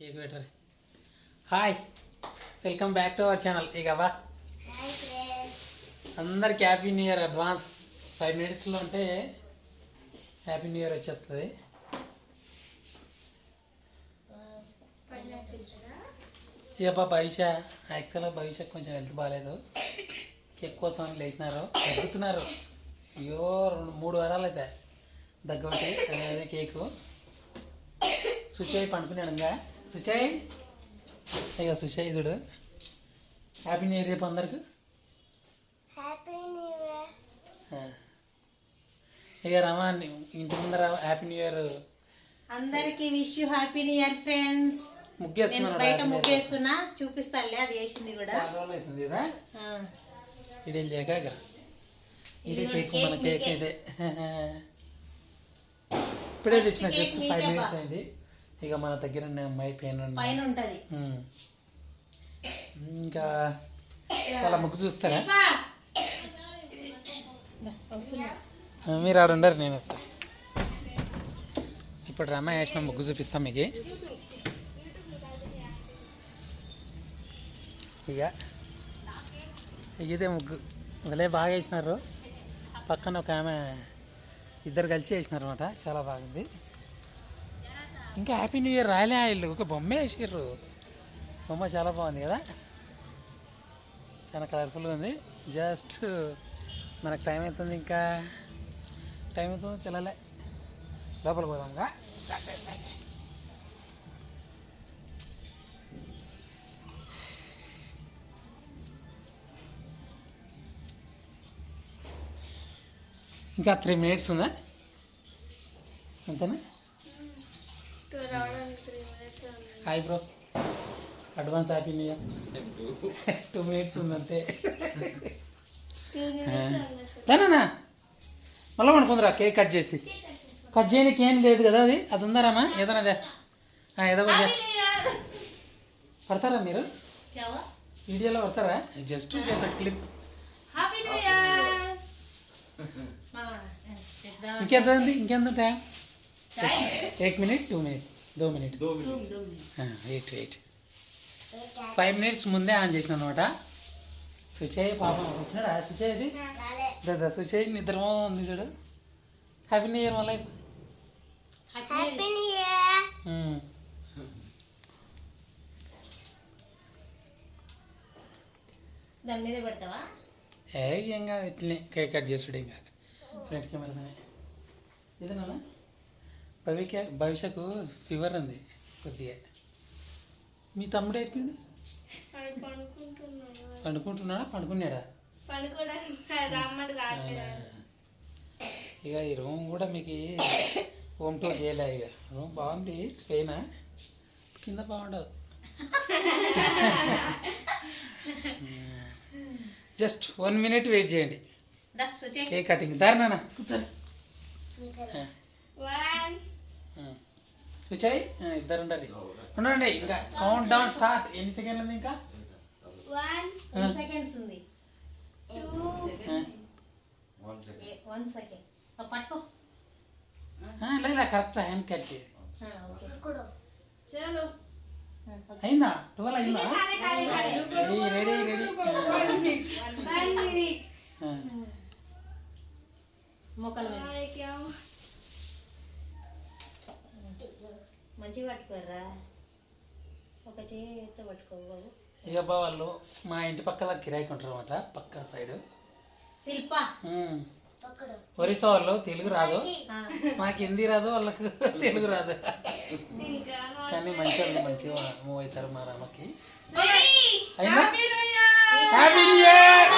Cake పెట్టరు hi welcome back to our channel. ఇక వా. Hi friends. అందరికి happy new year advance. Five మినిట్స్లో ఉంటే హ్యాపీ న్యూ ఇయర్ వచ్చేస్తుంది. ఇక భవిష్య యాక్చువల్గా భవిష్యత్ కొంచెం హెల్త్ బాగాలేదు కేక్ కోసం అని లేచినారు. ఎగ్గుతున్నారు అయ్యో రెండు మూడు వారాలు అయితే దగ్గొకటి అదే అదే కేకు. సుచయ్ పండుకున్నాడు ఇంకా సుచయ్ ఇక సుచయ్ చూడు హ్యాపీ న్యూ ఇయర్ రేపు అందరికి హ్యాపీ న్యూ ఇయర్. ఇక రమా ఇంటి ముందర హ్యాపీ న్యూ ఇయర్ అందరికి wish you happy new year friends నేను ముగ్గేస్తున్నాడు బయట. ముగ్గేస్తున్నా చూపిస్తానులే అది వేసింది కూడా చాలా రోజులు అవుతుంది కదా. ఇడే లేక. ఇది కేక్ మన కేక్. ఇదే ఇప్పుడే తెచ్చిన జస్ట్ ఫైవ్. మినిట్స్ అయింది ఇక మన దగ్గర ఉన్న అమ్మాయి పెయిన్ పైన ఉంటది. ఇంకా వాళ్ళ ముగ్గు చూస్తారా? మీరు ఆడ ఉండరు నేను వస్తా. ఇప్పుడు రమ్మ వేసిన ముగ్గు చూపిస్తాం మీకు. ఇక ఇదే ముగ్గు. భలే బాగా వేసినారు. పక్కన ఒక ఆమె ఇద్దరు కలిసి వేసినారు అనమాట చాలా బాగుంది. ఇంకా హ్యాపీ న్యూ ఇయర్ రాయలే వీళ్ళు ఒక బొమ్మ వేసారు బొమ్మ చాలా బాగుంది కదా? చాలా కలర్ఫుల్గా ఉంది. జస్ట్ మనకు టైం అవుతుంది ఇంకా. టైం అవుతుంది తెల్లలే లోపల పోదాం ఇంకా ఇంకా త్రీ మినిట్స్ ఉందా? అంతేనా? Hi bro advance happy new year two minutes ఉందంతే. లేనా మళ్ళీ పడుకుందిరా కేక్ కట్ చేసి. కట్ చేయడానికి ఏం లేదు కదా అది? అది ఉందారామా ఏదైనా అదే ఆ, ఏదో ఒకటి పడతారా మీరు? వీడియోలో పడతారా? Just clip happy new year మా, ఏ, చేద్దాం. ఇంకెంత ఉంది? ఇంకెంత టైం టైం? एक దో మినిట్. దో minute. Eight eight five minutes ముందే ఆన్ చేసిన అనమాట సుచయ్ పాప వచ్చినాడా? సుచయ్ అది దాదా సుచయ్ నిద్రమో ఉంది చూడు. హ్యాపీ న్యూ ఇయర్ మళ్ళీ లైఫ్ పెడతావా? ఏం కాదు ఇట్లనే కేక్ కట్ చేసుడు ఏం కాదు. ఫ్రంట్ కెమెరా ఇదేనా నాన్న భవిక భవిష్యకు ఫీవర్ ఉంది కొద్దిగా. మీ తమ్ముడు అయిపోయింది పండుకుంటున్నాడా. పండుకున్నాడా? ఇక ఈ రూమ్ కూడా మీకు హోమ్ టూర్ చేయలే ఇక. రూమ్ బాగుంది పైన కింద బాగుండదు. జస్ట్ వన్ మినిట్ వెయిట్ చేయండి. దా సుచే కేక్ కటింగ్. దారినా కూర్చోండి. కూర్చోయి ఇద్దరు ఉండాలి. ఉండండి ఇంకా కౌంట్ డౌన్ స్టార్ట్ ఎన్ని సెకండ్లు ఉంది ఇంకా? సెకండ్స్ ఉంది. టూ వన్ సెకండ్ పట్టుకో. లేదా కరెక్ట్ హ్యాండ్ ఓకే. అయిందా? ట్వెల్వ్ అయిందా? Ready ready ready one minute మోకాల మీద మంచిగా పట్టుకోరా ఒక చేతితో పట్టుకో బాబు. ఇక బా వాళ్ళు మా ఇంటి పక్కల కిరాయికి ఉంటారు అనమాట పక్క సైడ్. శిల్ప. పక్కడు ఒరిస్సా వాళ్ళు తెలుగు రాదు. ఆ, మాకు హిందీ రాదు వాళ్ళకు తెలుగు రాదు. ఇంకా కానీ మంచి వాళ్ళు మంచిగా మూవ్ అవుతారు మా రామకి. అయిందా happy new year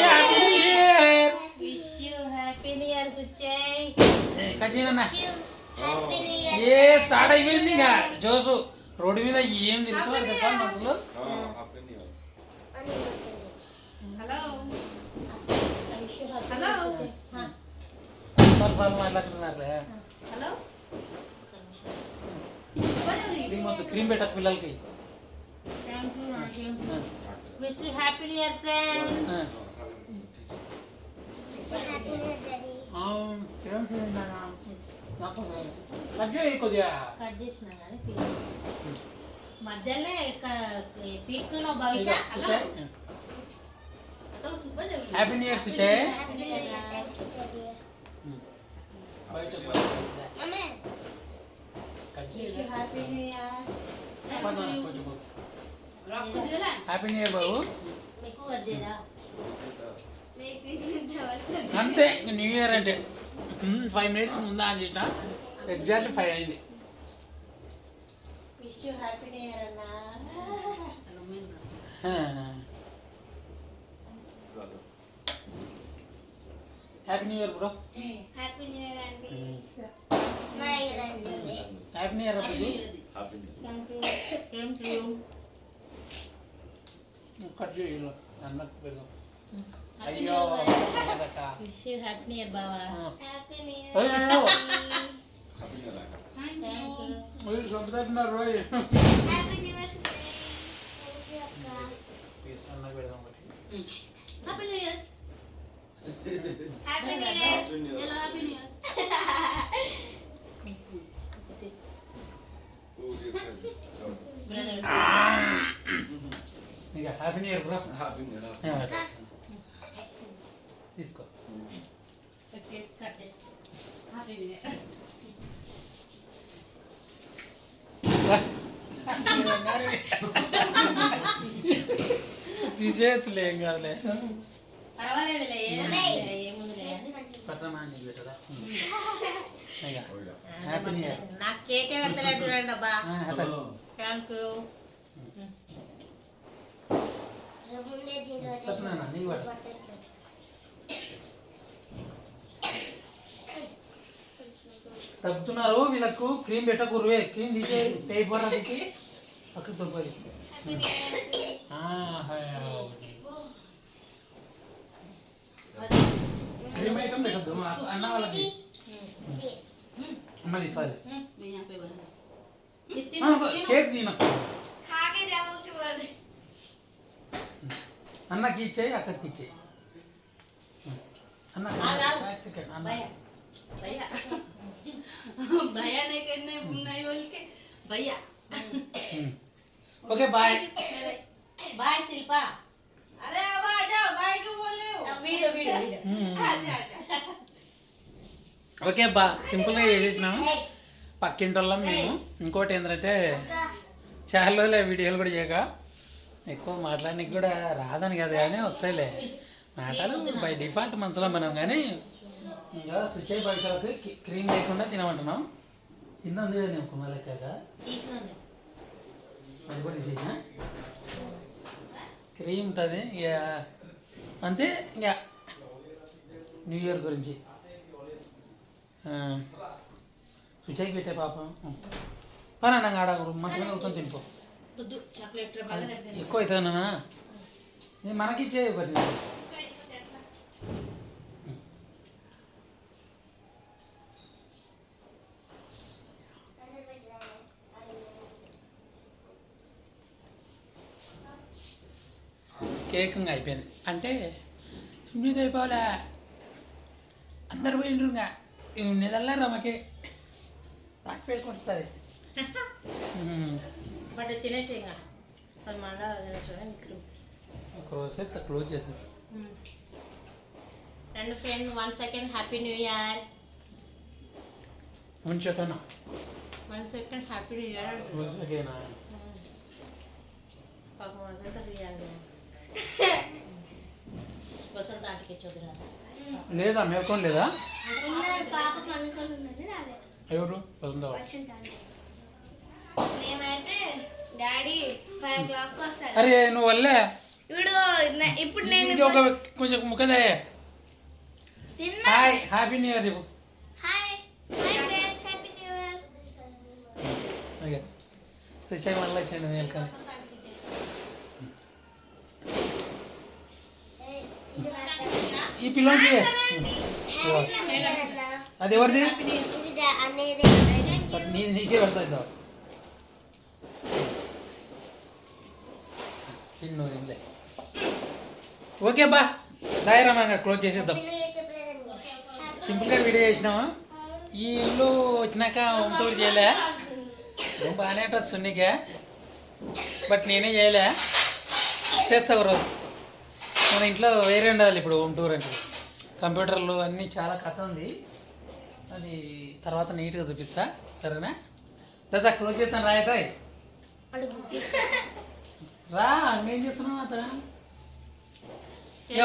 happy new year wish you happy new year Suchay cut చేయనన్నా happy new year ఏ స్టార్ట్ అయిపోయింది ఇంకా. జోసు రోడ్డు మీద ఏం తిరుగుతున్నారు తెలుసా మనసులో హలో హలో వాళ్ళు వాళ్ళు మాట్లాడుతున్నారులే. హలో క్రీమ్ వద్దు క్రీమ్ పెట్టక పిల్లలకి. Wish you happy new year friend ఆ. హ్యాపీ న్యూ ఇయర్ డాడీ ఆ, ఏం చేయండి నాన్న? నాకు కట్ చేయి కొద్దిగా. కట్ చేసిన కానీ మధ్యలో పీక్కున్నావు Bhavishya Suchay happy new year Suchay అమ్మే happy new year happy new year బాబు. అంతే న్యూ ఇయర్ అంటే. ఫైవ్ మినిట్స్ ముందా అని చేసిన. ఎగ్జాక్ట్లీ ఫైవ్ అయింది. హ్యాపీ న్యూ ఇయర్ అన్నా happy new year bro happy new year అండి happy new year you cut చేయాలి అన్నకు పెడదాం. హ్యాపీ అయ్యో new wish you happy new year బావా హ్యాపీ న్యూ అయ్యో థ్యాంక్ యూ మీరు సొంతున్నారు రోయ్ happy new year thank you అక్క అన్నకు పెడదాం ఒకటి happy new year happy new year ఎలా హ్యాపీ న్యూ ఇయర్ బ్రదర్ ఇక హ్యాపీ న్యూ ఇయర్ బ్రో తీసుకో తీసేయచ్చులే ఏం కాదులే నీకు కేకే పెడతలేడు అబ్బా థ్యాంక్ యూ నీకు తగ్గుతున్నారు వీళ్ళకు క్రీమ్ పెట్టకూరువే క్రీమ్ తీసే పేపర్ తీసి పక్కకు తొప్పది క్రీమ్ ఐటమ్ పెట్టద్దు అన్న వాళ్ళకి. అమ్మ తీసాలి కేక్ తిన అన్నకి ఇచ్చేయి అక్కడికి ఇచ్చేయి. అన్న. చికెన్ అన్న. भैया ने करने नहीं बोल के भैया ఓకే బాయ్ బాయ్ శిల్ప अरे अब आ जाओ भाई को बोल रहे हो వీడియో వీడియో వీడియో आजा आजा ఓకే బా సింపుల్గా చేసేసినాము పక్కింటి వాళ్ళం మేము ఇంకోటి ఏంటంటే చాలా రోజులే వీడియోలు కూడా చేయక ఎక్కువ మాట్లాడడానికి కూడా రాదని కదా కానీ వస్తాయిలే మాటలు బై డిఫాల్ట్ మనసులో మనం కానీ ఇంకా సుచయ్ పైసలకు క్రీమ్ లేకుండా తినమంటున్నాం. తిన్నంది కదా నేను కుమాలెక్క తీసినాను అది కూడా తీసేసిన? క్రీమ్ ఉంటుంది. ఇక అంతే ఇక న్యూ ఇయర్ గురించి. సుచయ్కి పెట్టే పాపం. పని అన్న ఆడ మంచిగా కూర్చొని తింపో ఎక్కువ అవుతుందన్నా ఇది మనకి ఇచ్చే ఒకటి. ఇంకా అయిపోయింది. అంటే తొమ్మిది అయిపోలే అందరు పోయిండ్రు ఇంకా. నిదల్లా రమ్మకే రాకి పెట్టుకుంటుంది బట్ తినేసి అది మళ్ళా చూడండి ఇక్కడ క్లోజ్ చేసేసి. And friend one second happy new year. ఉంచకన్నా one second happy new year ఉంచకేనా పాపం వసంత ఇవ్వాలి లేదా? మేల్కొని లేదా ఎవరు? అరే నువ్వు వల్లే. ఇప్పుడు నేను ఇంకొక కొంచెం ముఖదే hi happy new year hi happy new year okay Sushay మళ్ళీ ఇచ్చాడు వెల్కమ్ ఈ పిల్లోకి అది ఎవరిది? ఇది డా- అనేది మరి నీ నీకే పెడతా ఇద్దాం తిన్ను ఇల్లే ఓకే బా దాయరా ఇంకా క్లోజ్ చేసేద్దాం సింపుల్గా వీడియో చేసినాము ఈ ఇల్లు వచ్చినాక వంటూరు చేయలే. బాగానే ఉంటుంది సున్నికే. బట్ నేనే చేయలే. చేస్తా ఒక రోజు. మన ఇంట్లో వేరే ఉండాలి ఇప్పుడు హోమ్ టూర్ అంటే. కంప్యూటర్లు అన్నీ చాలా కథ ఉంది. అది తర్వాత నీట్గా చూపిస్తా. సరేనా? దాదా క్లోజ్ చేస్తాను రాయతాయి రా ఏం చేస్తున్నావు అతను?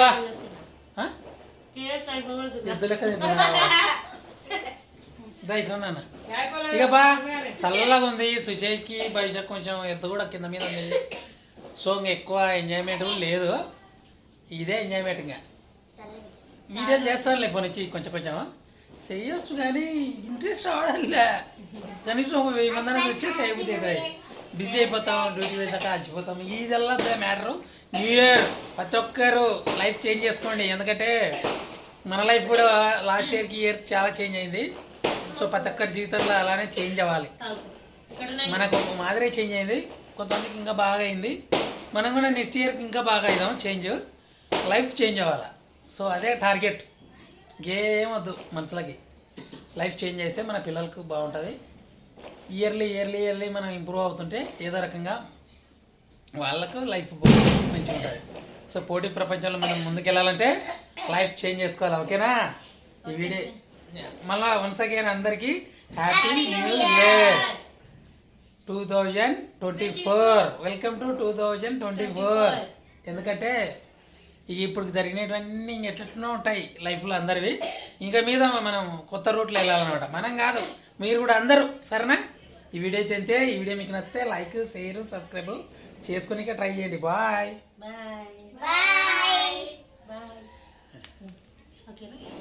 బా ఇక చల్లగా ఉంది. సుజయ్కి బైజక్ కొంచెం ఎద్దు కూడా కింద మీద ఉంది. సో ఇంక ఎక్కువ ఎంజాయ్మెంట్ లేదు. ఇదే ఎంజాయ్మెంట్ ఇంకా వీడియోలు చేస్తానులే పోనీ కొంచెం కొంచెం. చెయ్యొచ్చు కానీ ఇంట్రెస్ట్ రావడంలే. కనీసం ఒక వెయ్యి మంది వచ్చి అవుతుంది బిజీ అయిపోతాం డ్యూటీ వెళ్ళాక అలసిపోతాం. ఇదల్లా మ్యాటరు? న్యూ ఇయర్ ప్రతి ఒక్కరు లైఫ్ చేంజ్ చేసుకోండి. ఎందుకంటే మన లైఫ్ కూడా లాస్ట్ ఇయర్కి ఇయర్ చాలా చేంజ్ అయింది. సో ప్రతి ఒక్కరి జీవితంలో అలానే చేంజ్ అవ్వాలి. మనకు ఒక మాదిరి చేంజ్ అయింది. కొంతమందికి ఇంకా బాగా అయింది. మనం కూడా నెక్స్ట్ ఇయర్కి ఇంకా బాగా అయిదాం చేంజ్. లైఫ్ చేంజ్ అవ్వాలి? సో అదే టార్గెట్. వద్దు మనుషులకి లైఫ్ చేంజ్ అయితే మన పిల్లలకు బాగుంటుంది. ఇయర్లీ ఇయర్లీ ఇయర్లీ మనం ఇంప్రూవ్ అవుతుంటే ఏదో రకంగా వాళ్ళకు లైఫ్ మంచిగా ఉంటుంది సో పోటీ ప్రపంచంలో మనం ముందుకెళ్ళాలంటే లైఫ్ చేంజ్ చేసుకోవాలి ఓకేనా? ఈ వీడియో మళ్ళా వన్స్ అగైన్ అందరికీ happy new year. Two thousand twenty four. Welcome to two thousand twenty four. ఎందుకంటే ఇప్పుడు జరిగినటువన్నీ ఇంక ఎట్లెట్లనో ఉంటాయి లైఫ్లో అందరివి. ఇంకా మీద మనం కొత్త రూట్లో వెళ్ళాలన్నమాట. మనం కాదు మీరు కూడా అందరూ సరేనా? ఈ వీడియో అయితే అంతే. ఈ వీడియో మీకు నచ్చితే లైక్ షేర్ సబ్స్క్రైబ్ చేసుకుని ట్రై చేయండి. బాయ్. బాయ్. బాయ్. ఓకేనా?